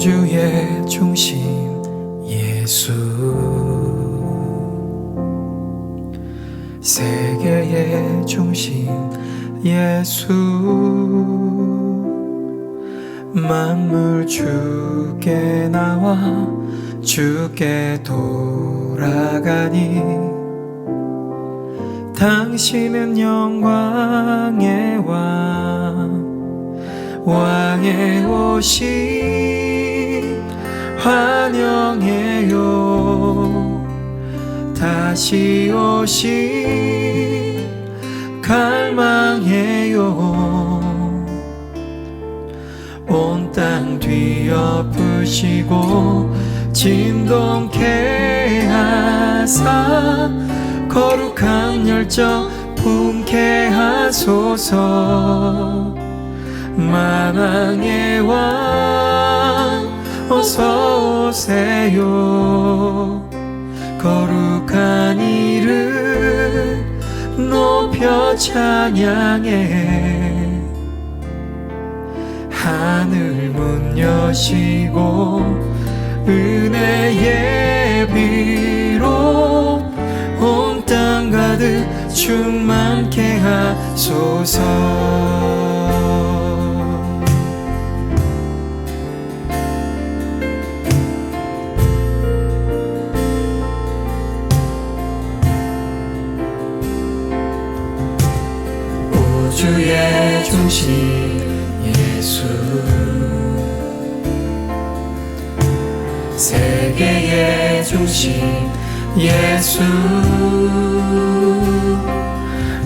우주의 중심 예수. 세계의 중심 예수. 만물 주께 나와 주께 돌아가니 당신은 영광의 왕 왕의 오신 환영해요. 다시 오신 갈망해요. 온 땅 뒤엎으시고 진동케 하사 거룩한 열정 품게 하소서. 만왕의 왕 어서 오세요. 거룩한 이름 높여 찬양해. 하늘 문 여시고 은혜의 비로 온 땅 가득 충만케 하소서 주의 중심 예수. 세계의 중심 예수.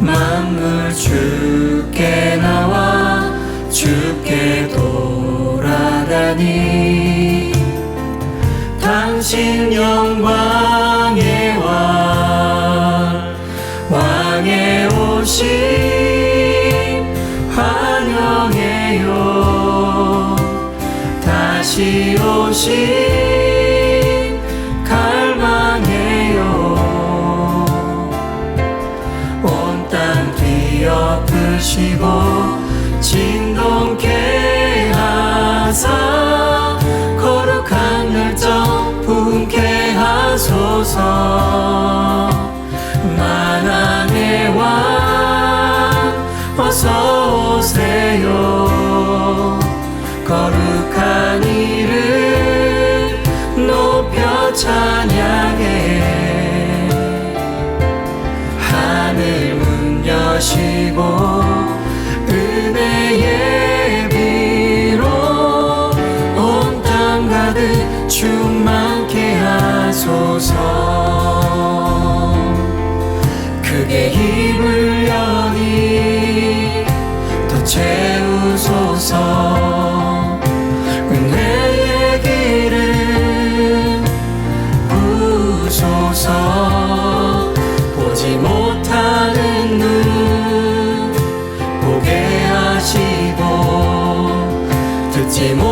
만물 주께 나와 주께 돌아가니. 당신 영광 오신 갈망해요. 온 땅 뒤엎으시고 진동케 하사 거룩한 열정 품게 하소서 찬양해. 하늘 문 여시고 은혜의 비로 온 땅 가득 충만케 하소서 부소서. 보지 못하는 눈 보게 하시고 듣지 못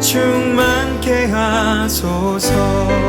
충만케 하소서.